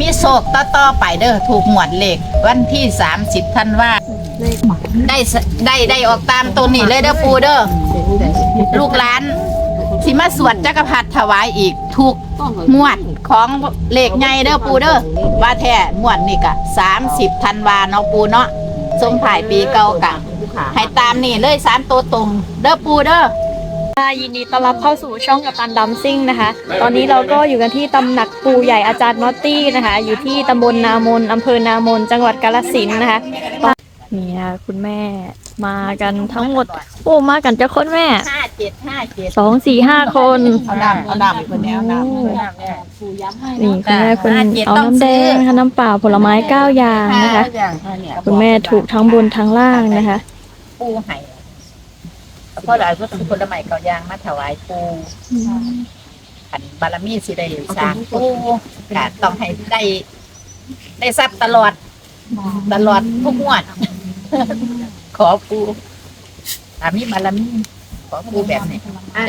มีโศกต่อต่อๆไปเด้อถูกหมวดเลขวันที่สามสิบธันวาได้สได้ได้ออกตามตัวนี้เลยเด้อปูเด้อลูกหลานสิมาสวดจักรพรรดิถวายอีกถูกหมวดของเลขใหญ่เด้อปูเด้อว่าแท้หมวดนี่กะสามสิบธันวาเนาะปูเนาะส่งถ่ายปีเก่ากะให้ตามนี่เลยสามตัวตรง เด้อปูเด้อ ค่ะยินดีต้อนรับเข้าสู่ช่องกับตันดัมซิ่งนะคะ ตอนนี้เราก็อยู่กันที่ตำหนักปู่ใหญ่อาจารย์นอตตี้นะคะ อยู่ที่ตำบลนามนอำเภอนามน จังหวัดกาฬสินธุ์นะคะนี่ค่ะคุณแม่มากันทั้งหมด โอ้มากันจะคนแม่ห้าเจ็ดห้าเจ็ดสองสี่ห้าคนเอาดำเอาดำคนนี้เอาดำนี่คุณแม่คุณเอาน้ำแดงนะคะน้ำเปล่าผลไม้เก้าอย่างนะคะ คุณแม่ถูกทั้งบนทั้งล่างนะคะ ปูไห่ เพราะเราก็คือผลไม้เก่ายางมาถวายปูขันบารมีสิได้สร้างปูกะต้องให้ได้ ได้ทรัพย์ตลอด ตลอดทุกงวด ขอปูถามีบารมีขอปูแบบนี้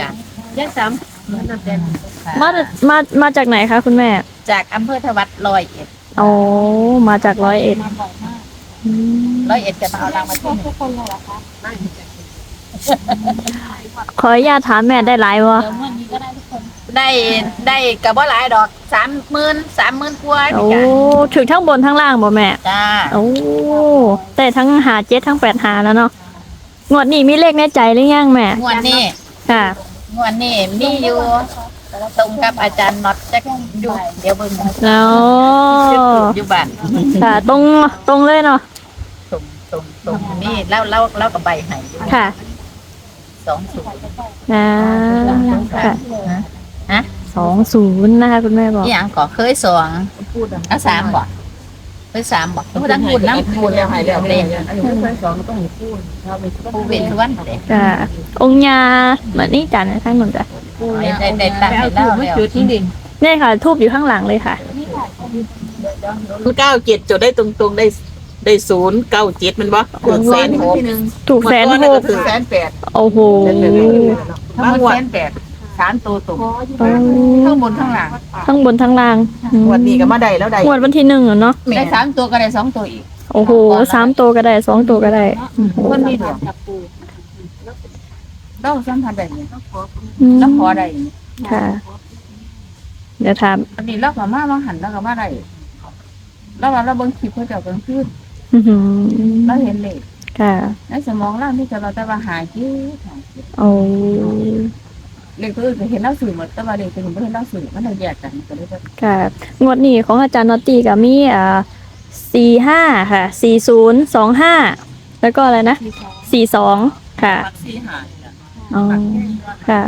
จ้ะยังซ้มามา มาจากไหนคะคุณแม่ จากอำเภอทวัดร้อยเอ็ดโอ้มาจากร้อยเอ็ดอืมร้อยเอ็ดจะมาเอารางวัลที่หนึ่ง ขออนุญาตถามแม่ได้หลายวะได้ได้กับว่าหลายดอกสามหมื่นสามหมื่นกว่าโอ้นี่จ้ะถึงทั้งบนทั้งล่างบ่แม่จ้าโอ้แต่ทั้งหาเจ็ดทั้งแปดหาแล้วเนาะงวดนี้มีเลขในใจหรือยังแม่งวดนี้ค่ะงวดนี้มีอยู่ตรงกับอาจารย์น็อตจักอยู่เดี๋ยวเบิ่งแล้วอยู่บ้านค่ะตรงตรงเลยเนาะตรงตรงตรงนี่แล้วแล้วแล้วกับใบไห้อยู่ค่ะ สองศูนย์อ่าค่ะฮะสองศูนย์นะคะคุณแม่บอกอหย่างก็เคยสองเอาสามบ่เคยสามบ่พูดทั้งพูดน้ำพูดแล้วหายแล้วเลยำอันนี้เป็นสองก็ต้องพูดถ้าไปปูเป็นทุกวันเลยค่ะองค์ยาเหมือนนี่จันทร์ข้างหนึ่งจ้ะได้ได้ตั้งให้เล่าแล้วจุดที่ดินนี่ค่ะ ทูบอยู่ข้างหลังเลยค่ะเก้าเจ็ดจดได้ตรงๆได้ ได้ศูนย์เก้าเจ็ดมันบ่โอ้แสนหกถูกแสนหกถึงแสนแปดโอ้โหทั้งหมดแสนแปดสามตัวตรงอืมข้างบนข้างหลังทั้งบนทั้งล่างอืมงวดนี้ก็มาได้แล้วได้งวดวันที่หนึ่งอะเนาะได้สามตัวก็ได้สองตัวอีกโอ้โหสามตัวก็ได้สองตัวก็ได้โอ้โหคนมีดวงเราสัมผัสได้เนี่ยอืมเราขอได้ค่ะ เดี๋ยวถามอันนี้เราก็มามาหันเราก็มาได้เราว่าเราเบิ่งคลิปเขาเจ้าเบิ่งคือ อื้อหือเราเห็นเลขค่ะ ในสมองเราที่จะเราแต่ว่าหาชื่อโอ้เลขตัวอื่นก็เห็นเราสื่อหมดแต่ว่าเลขตัวอื่นไม่เห็นเราสื่อมันเลยแยกกันก็เลยแบบค่ะ งวดนี้ของอาจารย์นอตตี้กับมีอ่าสี่ห้าค่ะสี่ศูนย์สองห้าแล้วก็อะไรนะสี่สองค่ะ มักซีหาอ๋อ ค่ะ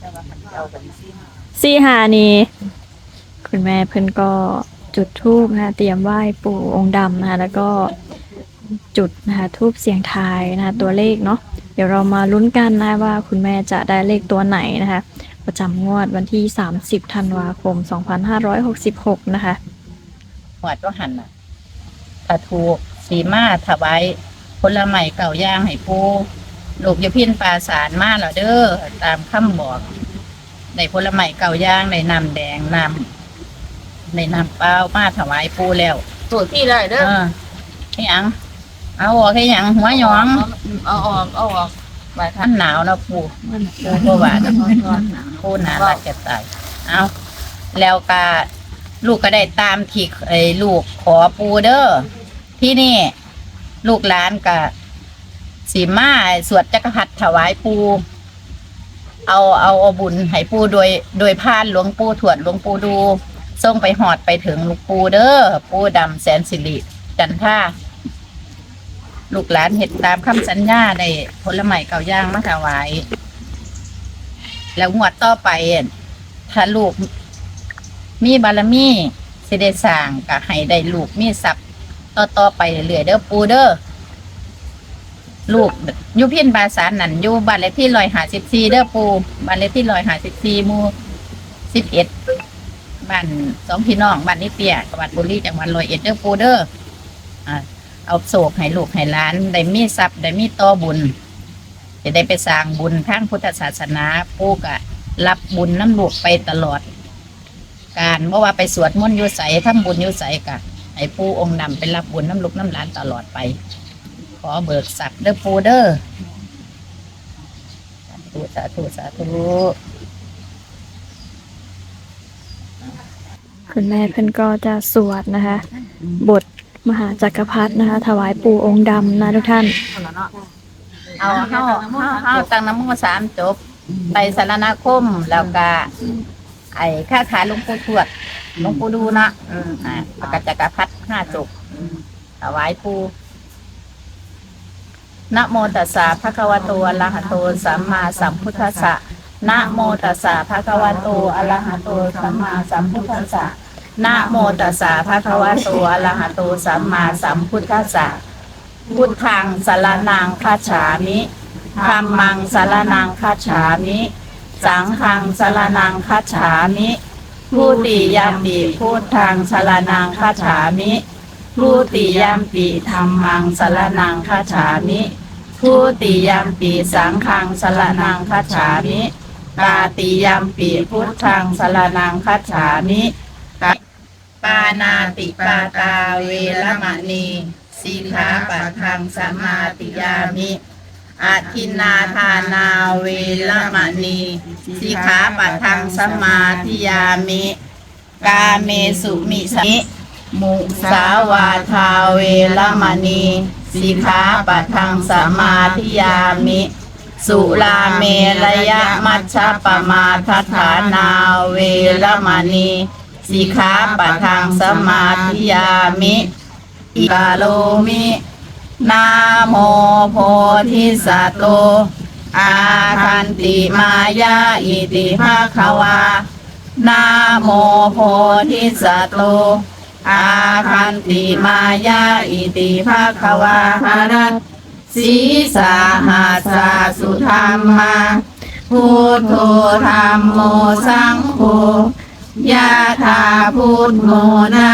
แต่ว่ามันเอากันซีหาสี่ห้านี่คุณแม่เพิ่นก็จุดทูบนะคะเตรียมไหว้ปู่องค์ดำนะคะแล้วก็ จุดนะคะทูบเสียงทายนะคะตัวเลขเนาะเดี๋ยวเรามาลุ้นกันนะคะว่าคุณแม่จะได้เลขตัวไหนนะคะ ประจำงวดวันที่ 30ธันวาคม 2566 นะคะหัวก็หันน่ะถ้าถูกสีมาถวายผลไม้เก่าย่างให้ปูลูกอยาพินปลาสารมาแล้วเด้อตามคำบอกในผลไม้เก่าย่างในน้ำแดงน้ำในน้ำเปล่ามาถวายปูแล้วตัวที่ได้เด้อเออให้หยัง เอาออกให้หยังหัวหยองเอาออกเอาออกมันหนาวนะปูปูก็ว่านะปูหนาวรักจะตายเอาแล้วก็ลูกก็ได้ตามที่ไอ้ลูกขอปูเด้อที่นี่ ลูกหลานก็สีมาสวดจักรพรรดิถวายปูเอาเอาเอาบุญให้ปูโดย โดยพานหลวงปู่ถวดหลวงปู่ดูส่งไปหอดไปถึงลูกปูเด้อปูดำแสนสิริจันท่า ลูกหลานเห็ดตามคำสัญญาได้ผลไม้เก่าย่างมาถวาย แล้วงวดต่อไปถ้าลูกมีบารมีสิได้สร้างก็ให้ได้ลูกมีทรัพย์ต่อต่อไปเรื่อยเด้อปูเด้อลูกยุพินบาสารนันอยู่บ้านเลขที่ร้อยหาสิบสี่เด้อปูบ้านเลขที่ร้อยหาสิบสี่มูสิบเอ็ดบ้านสองพี่น้องบ้านนี้เปียจังหวัดบุรีจังหวัดร้อยเอ็ดเด้อปูเด้ออ่า เอาโศกให้ลูกให้หล้าน ได้มีทรัพย์ได้มีต่อบุญ จะได้ไปสร้างบุญทางพุทธศาสนาปู่กะรับบุญน้ำลูกไปตลอด การเพราะว่าไปสวดมนต์ยู่ใสทำบุญยู่ใสกะให้ปู่องค์นำไปรับบุญน้ำลูกน้ำหลานตลอดไป ขอเบิกศักดิ์เด้อปู่เด้อสาธุสาธุสาธุคุณแม่เพิ่นก็จะสวดนะคะ บท มหาจักรพรรดินะคะ ถวายปู่องค์ดำนะทุกท่าน เอาเฮาเฮาเฮาตั้งน้ำมือสามจบ ไปสารนาคมแล้วก็ไอ้ข้าขายหลวงปู่ทวดหลวงปู่ดูนะอ่าประกาศจักรพรรดิห้าจบถวายปู่นะโมตัสสะภะคะวะโตอะระหะโตสัมมาสัมพุทธัสสะนะโมตัสสะภะคะวะโตอะระหะโตสัมมาสัมพุทธัสสะ นะโมตัสสะภะคะวะโตอะระหะโตสัมมาสัมพุทธัสสะพุทธังสารนังคัจฉามิธัมมังสารนังคัจฉามิ สังฆังสารนังคัจฉามิผู้ติยามปีพุทธังสารนังคัจฉามิผู้ติยามปีธรรมังสารนังคัจฉามิผู้ติยามปีสังฆังสารนังคัจฉามิกาติยามปีพุทธังสารนังคัจฉามิ ปานาติปาตาเวรมณีสีขาปะทังสมาติยามิอาทินนาทานาเวรมณีสิกขาปัทังสมาธิยามิ กาเมสุมิสิมุสาวาทาเวรมณีสิกขาปัทังสมาธิยามิ สุราเมรยะมัชฌะปมาทฐานาเวรมณี สิกขาปัทังสมาธิยามิอิกาโลมินะโมโพธิสัตโต อาคันติมายาอิติภาควานะโมโพธิสัตโต อาคันติมายาอิติภาควาหารัตสีสาหาสาสุธรรมา พุทโธธรรมโมสังโฆ ยะธาพุทโมนะ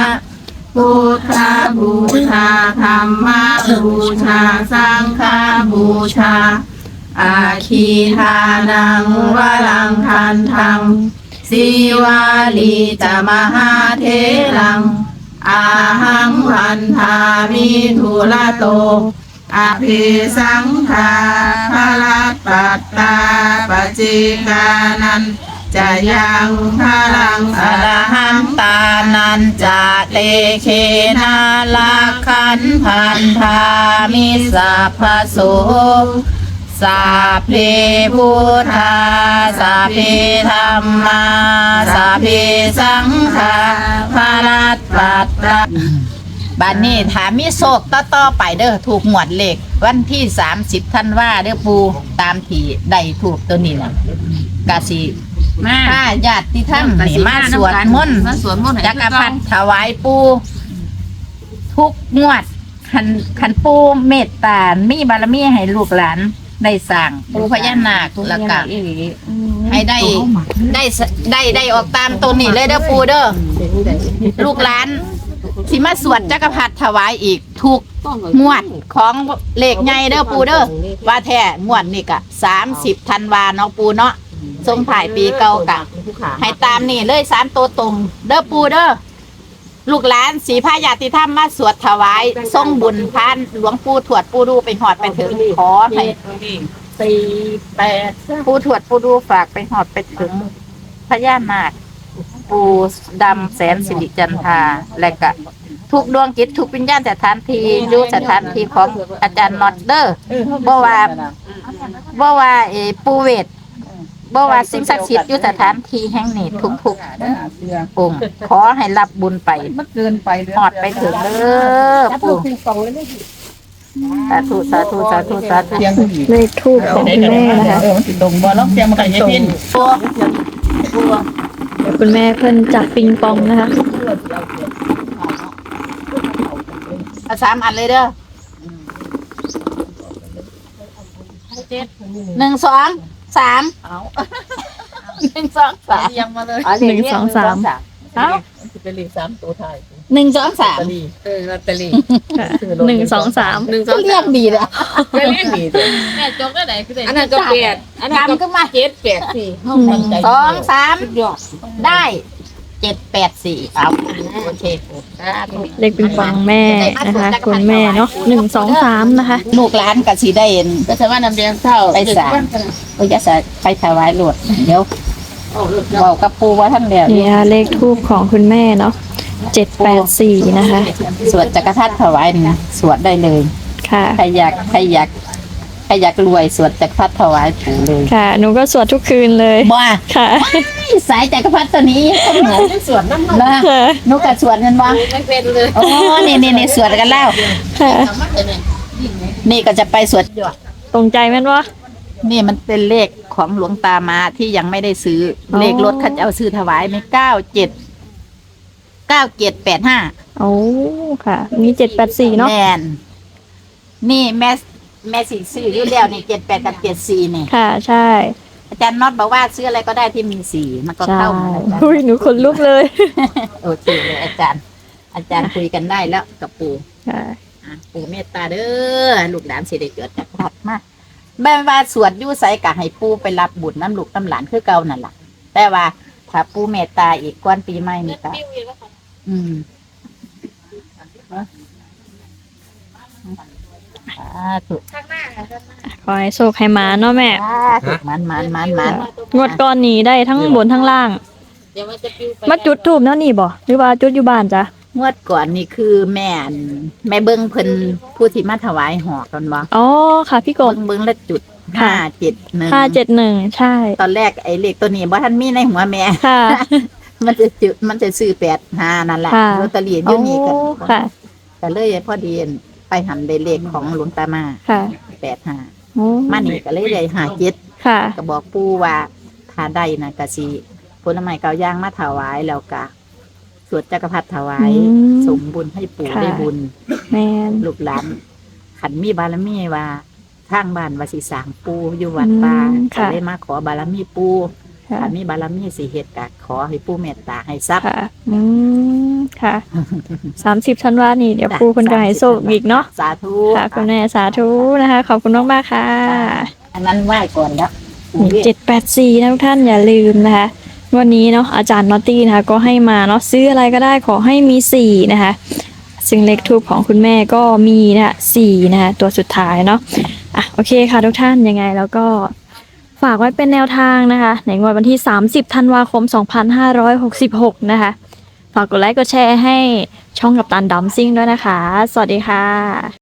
พุทธบูชาธรรมบูชาสังฆบูชา อาคีทานังวลังคันทังสีวาลีจะมหาเทลัง อาหังวันทามิทุละโตอาภิสังฆาพลัตปัตตาปจิกานัน จะยังพลังอรหันตานันจะเตเคนาลาคันพันธามิสัพพโสสาเพพุทธาสาเพธรรมาสาเพสังฆาพลัตปัตตาบัดนนี้ถามมีโศกต่อต่อไปเด้อถูกหมวดเลขวันที่สามสิบท่านว่าเด้อปูตามที่ได้ถูกตัวนี้นะกาสิ มา ถ้าญาติท่านนี่มาสวดมนต์มาสวดมนต์ให้จักรพันถวายปูทุกงวดขันขันปูเมตตามีบารมีให้ลูกหลานได้สั่งปูพญานาคแล้วก็ให้ได้ได้สได้ได้ออกตามตัวนี้เลยเด้อปูเด้อลูกหลานสิมาสวดจักรพันถวายอีกทุกงวดของเลขใหญ่เด้อปูเด้อว่าแท้งวดนี่กะสามสิบธันวาเนาะปูเนาะ ทรงถ่ายปีเก่ากะให้ตามนี่เลยสามตัวตรง เด้อปูเด้อลูกหลานสีพายาติธรรมมาสวดถวายทรงบุญพานหลวงปู่ถวดปูดูไปหอดไปถึงขอให้สี่แปดปูถวดปูดูฝากไปหอดไปถึงพญานาคปูดำแสนสิริจันทราและก็ทุกดวงจิตทุกวิญญาณสถานที่อยู่สถานที่ของอาจารย์น็อตเดอร์บ่ว่าบ่ว่าเออปูเวท บ่ว่าสิ่งศักดิ์สิทธิ์อยู่สถานที่แห่งนี้ทุกๆองค์ขอให้รับบุญไปมันเกินไปเลยหอดไปถึงเด้อปู่สาธุสาธุสาธุสาธุเสียงผู้หญิงเลขทูบของคุณแม่นะคะเออมันติดตรงบ่แล้วเสียงมันก็ยังพินตัวคุณแม่เพิ่นจับปิงปองนะคะเอาสามอันเลยเด้อหนึ่งสอง สามเอาหนึ่งสองสามยังมาเลยหนึ่งสองสาม เอ้ามันจะเป็นเลขสามตัวไทายหนึ่งสองสามลอตเตอรี่เออลอตเตอรี่ค่ะหนึ่งสองสามหนึ่งสก็องเรียกดีเลยไม่เรียกหนีเลยแม่จกได้ไหนคือได้อันนั้นก็แปดอันนั้นก็ทำขึ้นมาเจ็ดแปดสี่ห้องมันใจสองสามได้ เจ็ดแปดสี่เอาโอเคเลขปิงปองแม่นะคะคุณแม่เนาะหนึ่งสองสามนะคะลูกหลานกับสีได้เห็นก็จะว่าน้ำแดงเท่าไปสามก็จะใส่ไปถวายหลวดเดี๋ยวเบากับปูว่าท่านเดียวนี่ค่ะเลขทูปของคุณแม่เนาะเจ็ดแปดสี่นะคะ สวดจักรทัดถวายนะสวดได้เลย ค่ะใครอยากใครอยากใครอยากรวยสวดจักรพัดถวายปู่เลยค่ะหนูก็สวดทุกคืนเลยบ้าค่ะ สายจักรพัดตัวนี้ต้องหนูสวนน้ำมันนะค่ะหนูกับสวดกันบ้างไม่เป็นเลยโอ้นี่นี่นี่สวดกันแล้วค่ะนี่ก็จะไปสวดตรงใจแม่นวะนี่มันเป็นเลขของหลวงตามาที่ยังไม่ได้ซื้อออเลขรถเขาจะเอาซื้อถวายไม่เก้าเจ็ดเก้าเจ็ดแปดห้าโอ้ค่ะ มีเจ็ดแปดสี่เนาะแมนนี่แม่แม่สีซื้ออยู่แล้วนี่เจ็ดแปดกับเจ็ดสี่นี่ค่ะ ใช่ อาจารย์น็อตบอกว่าซื้ออะไรก็ได้ที่มีสีมันก็ใช่เข้ามาอาจารย์อุ้ยหนูขนลุกเลยโอเคเลยอาจารย์ อาจารย์คุยกันได้แล้วกับปู่ค่ะ อะปู่เมตตาเด้อลูกหลานสิได้เกิดจากพัดมาแม่ว่าสวดอยู่ไสกะให้ปู่ไปรับบุญน้ำลูกน้ำหลานคือเก่านั่นล่ะ แต่ว่าถ้าปู่เมตตาอีกก่อนปีใหม่นี่ก็ อืมอ่าถูก ขอให้โชคให้หมาเนาะแม่อ่าถูกมันมันมันมันงวดก่อนนี้ได้ทั้งบนทั้งล่าง เดี๋ยวมันจะปิ้วไปมาจุดทูบเนาะนี่บ่หรือว่าจุดอยู่บ้านจ้ะงวดก่อนนี่คือแม่นแม่เบิ้งเพิ่นผู้ที่มาถวายหอกกันบ่อ๋อค่ะ พี่กเบิ้บงเบิ้งแล้วจุดค่ะ ห้าเจ็ดหนึ่งห้าเจ็ดหนึ่งใช่ ตอนแรกไอ้เลขตัวนี้บ่ทันมีในหัวแม่ ค่ะ มันจะจุดมันจะซื้อแปดห้านั่นแหละค่ะ ลอตเตอรี่อโอ้ยู่นี่กันค่ะ ก็เลยพอดีไปหันได้เลขของหลวงตามาค่ะ แปดห้าโอ้มานี่ก็เลยได้ห้าเจ็ดค่ะ ก็บอกปู่ว่าถ้าได้นะก็สิผลไม้เกาย่างมาถวายแล้วก็สวดจักรพรรดิถวาย อืมสมบุญให้ปู่ค่ะ ได้บุญ แมน ลูกหลานขันมีบารมีว่าทางบ้านวาสิสร้างปูอยู่วัดป่าอืมก็ค่ะ เลยมาขอบารมีปูค่ะขันมีบารมีสิเฮ็ดกะขอให้ปูเมตตาให้ทรัพย์ค่ะอืม ค่ะสามสิบธันวานี่เดี๋ยวครูคนก็ให้โชคอีกเนาะสาธุค่ะคุณแม่สาธุนะคะ ขอบคุณมากมากๆค่ะ อันนั้นไหว้ก่อนแล้วเจ็ดแปดสี่นะทุกท่านอย่าลืมนะคะ วันนี้เนาะอาจารย์นอตตี้นะคะ ก็ให้มาเนาะซื้ออะไรก็ได้ขอให้มีสี่นะคะซึ่งเลขทูปของคุณแม่ก็มีนะคะสี่นะคะตัวสุดท้ายเนาะอะโอเคค่ะทุกท่านยังไงแล้วก็ฝากไว้เป็นแนวทางนะคะ ในงวดวันที่ 30 ธันวาคม 2566 นะคะ ฝากกดไลค์กดแชร์ให้ช่องกับตันดอมซิ่งด้วยนะคะ สวัสดีค่ะ